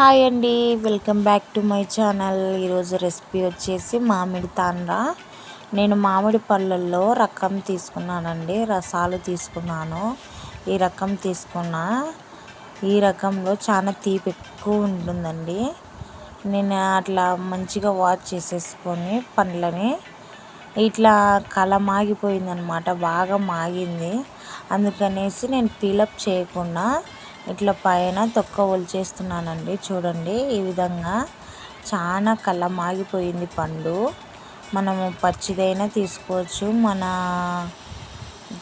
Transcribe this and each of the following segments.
Hi అండి. Welcome back to my channel. ఈరోజు recipe వచ్చేసి మామిడి తాండ్ర. నేను మామిడి పళ్ళల్లో రకం తీసుకున్నానండి. రసాలు తీసుకున్నాను. ఈ రకం తీసుకున్న ఈ రకంలో చాలా తీపి ఎక్కువ ఉంటుందండి. నేను అట్లా మంచిగా వాష్ చేసేసుకొని పండ్లని ఇట్లా కళ మాగిపోయిందనమాట. బాగా మాగింది. అందుకనేసి నేను పీలప్ చేయకుండా ఇట్లా పైన తొక్క ఒలిచేస్తున్నానండి. చూడండి ఈ విధంగా చాలా కళ్ళ మాగిపోయింది పండు. మనము పచ్చిదైనా తీసుకోవచ్చు మన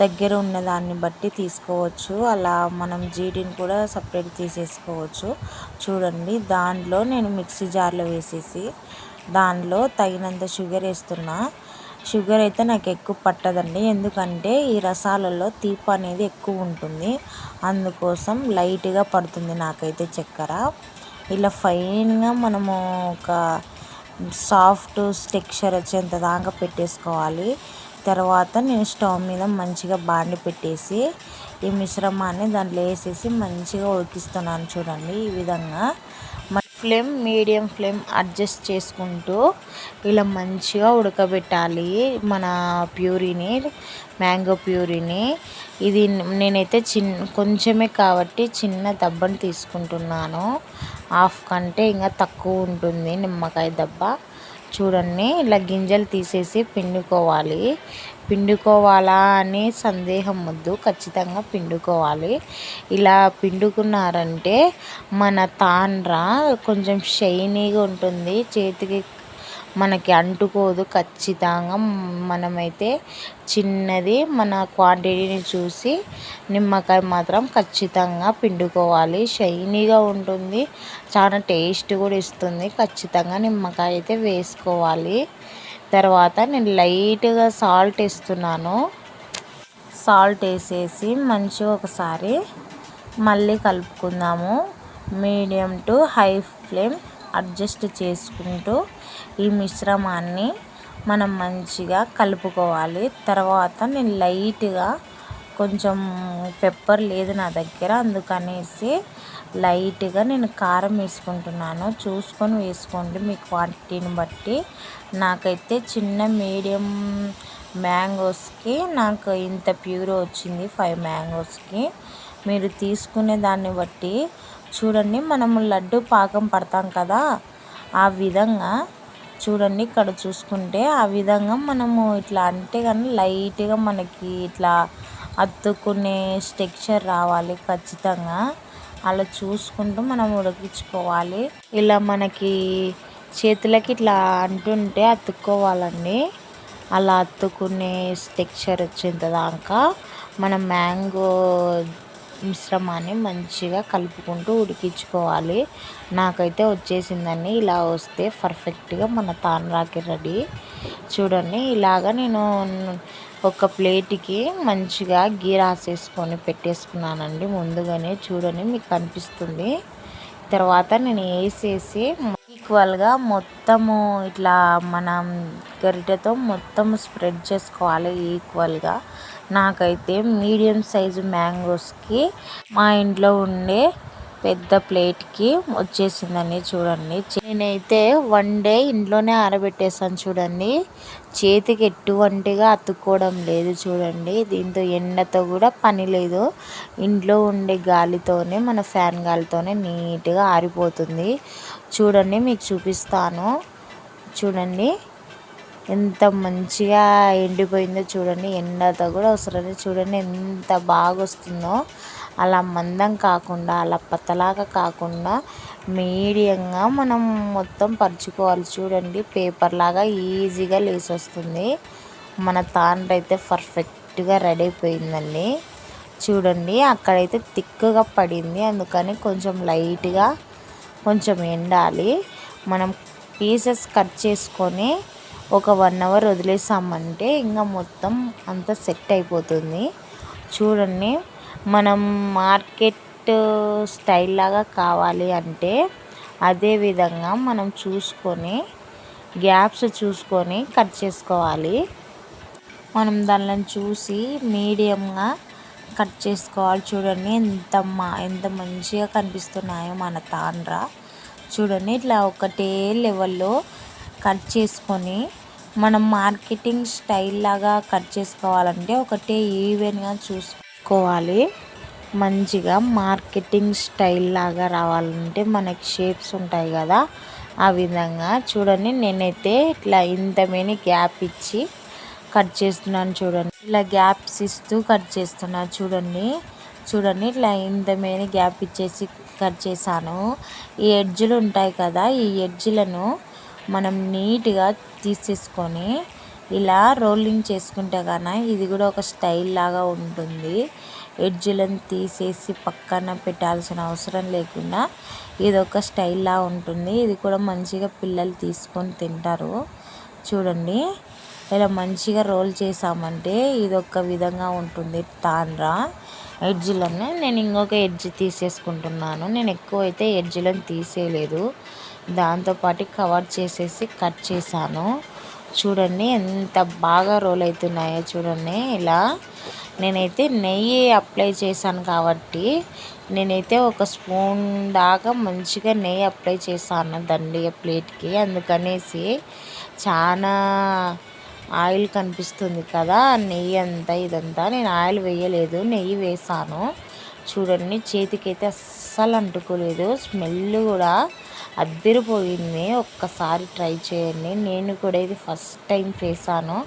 దగ్గర ఉన్న దాన్ని బట్టి తీసుకోవచ్చు. అలా మనం జీడిని కూడా సపరేట్ తీసేసుకోవచ్చు. చూడండి దాంట్లో నేను మిక్సీ జార్లో వేసేసి దానిలో తగినంత షుగర్ వేస్తున్నా. షుగర్ అయితే నాకు ఎక్కువ పట్టదండి. ఎందుకంటే ఈ రసాలలో తీపి అనేది ఎక్కువ ఉంటుంది. అందుకోసం లైట్గా పడుతుంది నాకైతే చక్కెర. ఇలా ఫైన్గా మనము ఒక సాఫ్ట్ టెక్స్చర్ వచ్చేంత దాకా పెట్టేసుకోవాలి. తర్వాత నేను స్టవ్ మీద మంచిగా బాండి పెట్టేసి ఈ మిశ్రమాన్ని దాంట్లో వేసేసి మంచిగా ఉడికిస్తున్నాను చూడండి ఈ విధంగా. ఫ్లేమ్ మీడియం ఫ్లేమ్ అడ్జస్ట్ చేసుకుంటూ ఇలా మంచిగా ఉడకబెట్టాలి మన ప్యూరీని మ్యాంగో ప్యూరీని. ఇది నేనైతే చిన్న కొంచెమే కాబట్టి చిన్న దబ్బని తీసుకుంటున్నాను. హాఫ్ కంటే ఇంకా తక్కువ ఉంటుంది నిమ్మకాయ దెబ్బ. చూడండి ఇలా గింజలు తీసేసి పిండుకోవాలి. పిండుకోవాలా అనే సందేహం వద్దు ఖచ్చితంగా పిండుకోవాలి. ఇలా పిండుకున్నారంటే మన తాండ్ర కొంచెం షైనీగా ఉంటుంది చేతికి మనకి అంటుకోదు ఖచ్చితంగా. మనమైతే చిన్నది మన క్వాంటిటీని చూసి నిమ్మకాయ మాత్రం ఖచ్చితంగా పిండుకోవాలి. షైనీగా ఉంటుంది. చాలా టేస్ట్ కూడా ఇస్తుంది. ఖచ్చితంగా నిమ్మకాయ అయితే వేసుకోవాలి. తర్వాత నేను లైట్గా సాల్ట్ వేస్తున్నాను. సాల్ట్ వేసేసి మంచిగా ఒకసారి మళ్ళీ కలుపుకుందాము. Medium to high flame adjust చేసుకుంటూ ఈ మిశ్రమాన్ని మనం మంచిగా కలుపుకోవాలి. తర్వాత నేను లైట్గా కొంచెం పెప్పర్ లేదు నా దగ్గర. అందుకనేసి లైట్గా నేను కారం వేసుకుంటున్నాను. చూసుకొని వేసుకోండి మీ క్వాంటిటీని బట్టి. నాకైతే చిన్న మీడియం మ్యాంగోస్కి నాకు ఇంత ప్యూర్ వచ్చింది ఫైవ్ మ్యాంగోస్కి. మీరు తీసుకునే దాన్ని బట్టి చూడండి మనము లడ్డు పాకం పడతాం కదా ఆ విధంగా చూడండి ఇక్కడ చూసుకుంటే ఆ విధంగా మనము ఇట్లా అంటే కానీ లైట్గా మనకి ఇట్లా అత్తుకునే స్టెక్చర్ రావాలి ఖచ్చితంగా. అలా చూసుకుంటూ మనం ఉడికించుకోవాలి. ఇలా మనకి చేతులకి ఇట్లా అంటుంటే అతుక్కోవాలండి. అలా అత్తుకునే టెక్స్చర్ వచ్చేంత దాకా. మనం మ్యాంగో మిశ్రమాన్ని మంచిగా కలుపుకుంటూ ఉడికించుకోవాలి. నాకైతే వచ్చేసిందండి. ఇలా వస్తే పర్ఫెక్ట్గా మన తాన్రాకి రెడీ. చూడండి ఇలాగ నేను ఒక ప్లేట్కి మంచిగా గీ రాసేసుకొని పెట్టేసుకున్నానండి ముందుగానే. చూడని మీకు కనిపిస్తుంది. తర్వాత నేను వేసేసి ఈక్వల్గా మొత్తము ఇట్లా మనం గరిటెతో మొత్తం స్ప్రెడ్ చేసుకోవాలి ఈక్వల్గా. నాకైతే మీడియం సైజు మ్యాంగోస్కి మా ఇంట్లో ఉండే పెద్ద ప్లేట్కి వచ్చేసిందండి చూడండి. నేనైతే వన్ డే ఇంట్లోనే ఆరబెట్టేసాను చూడండి. చేతికి ఎటువంటిగా అతుక్కోవడం లేదు చూడండి. దీంతో ఎండతో కూడా పని లేదు. ఇంట్లో ఉండే గాలితోనే మన ఫ్యాన్ గాలితోనే నీట్గా ఆరిపోతుంది. చూడండి మీకు చూపిస్తాను. చూడండి. ఎంత మంచిగా ఎండిపోయిందో చూడండి. ఎండతో కూడా వస్తుంది చూడండి ఎంత బాగా వస్తుందో అలా మందం కాకుండా అలా పతలాగా కాకుండా మీడియంగా మనం మొత్తం పరుచుకోవాలి. చూడండి పేపర్ లాగా ఈజీగా లేసి వస్తుంది మన తాండ్ర అయితే పర్ఫెక్ట్గా రెడీ అయిపోయిందండి. చూడండి అక్కడైతే తిక్కుగా పడింది. అందుకని కొంచెం లైట్గా కొంచెం ఎండాలి. మనం పీసెస్ కట్ చేసుకొని ఒక వన్ అవర్ వదిలేసామంటే ఇంకా మొత్తం అంతా సెట్ అయిపోతుంది. చూడండి మనం మార్కెట్ స్టైల్ లాగా కావాలి అంటే అదే విధంగా మనం చూసుకొని గ్యాప్స్ చూసుకొని కట్ చేసుకోవాలి. మనం దానిని చూసి మీడియంగా కట్ చేసుకోవాలి. చూడండి ఎంత మా ఎంత మంచిగా కనిపిస్తున్నాయో మన తాండ్ర. చూడండి ఇట్లా ఒకటే లెవెల్లో కట్ చేసుకొని మనం మార్కెటింగ్ స్టైల్ లాగా కట్ చేసుకోవాలంటే ఒకటే ఈవెన్గా చూసుకోవాలి. మంచిగా మార్కెటింగ్ స్టైల్ లాగా రావాలంటే మనకి షేప్స్ ఉంటాయి కదా ఆ విధంగా. చూడండి నేనైతే ఇట్లా ఇంతమేని గ్యాప్ ఇచ్చి కట్ చేస్తున్నాను చూడండి. ఇలా గ్యాప్స్ ఇస్తూ కట్ చేస్తున్నాను చూడండి. చూడండి ఇట్లా ఇంతమేని గ్యాప్ ఇచ్చేసి కట్ చేశాను. ఈ ఎడ్జులు ఉంటాయి కదా ఈ ఎడ్జులను మనం నీట్గా తీసేసుకొని ఇలా రోలింగ్ చేసుకుంటే కన్నా ఇది కూడా ఒక స్టైల్ లాగా ఉంటుంది. ఎడ్జులను తీసేసి పక్కన పెట్టాల్సిన అవసరం లేకుండా ఇది ఒక స్టైల్లా ఉంటుంది. ఇది కూడా మంచిగా పిల్లలు తీసుకొని తింటారు. చూడండి. ఇలా మంచిగా రోల్ చేసామంటే ఇది ఒక విధంగా ఉంటుంది తాండ్రా. ఎడ్జ్లను నేను ఇంకొక ఎడ్జ్ తీసేసుకుంటున్నాను. నేను ఎక్కువ అయితే ఎడ్జ్లను తీసేయలేదు. దాంతోపాటు కవర్ చేసేసి కట్ చేశాను. చూడండి ఎంత బాగా రోల్ అవుతున్నాయో చూడండి ఇలా. నేనైతే నెయ్యి అప్లై చేశాను కాబట్టి నేనైతే ఒక స్పూన్ దాకా మంచిగా నెయ్యి అప్లై చేశాను దండి ప్లేట్కి. అందుకనేసి చాలా ఆయిల్ కనిపిస్తుంది కదా నెయ్యి అంతా ఇదంతా. నేను ఆయిల్ వేయలేదు నెయ్యి వేసాను చూడండి చేతికైతే అస్సలు అంటుకోలేదు. స్మెల్ కూడా అద్దరిపోయింది. ఒక్కసారి ట్రై చేయండి. నేను కూడా ఇది ఫస్ట్ టైం చేశాను.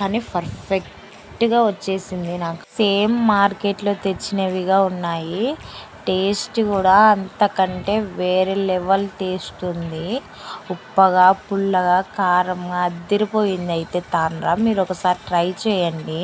కానీ పర్ఫెక్ట్గా వచ్చేసింది నాకు. సేమ్ మార్కెట్లో తెచ్చినవిగా ఉన్నాయి. టేస్ట్ కూడా అంతకంటే వేరే లెవెల్ టేస్ట్ ఉంది. ఉప్పగా పుల్లగా కారంగా అద్దరిపోయింది. అయితే తాండ్రా మీరు ఒకసారి ట్రై చేయండి.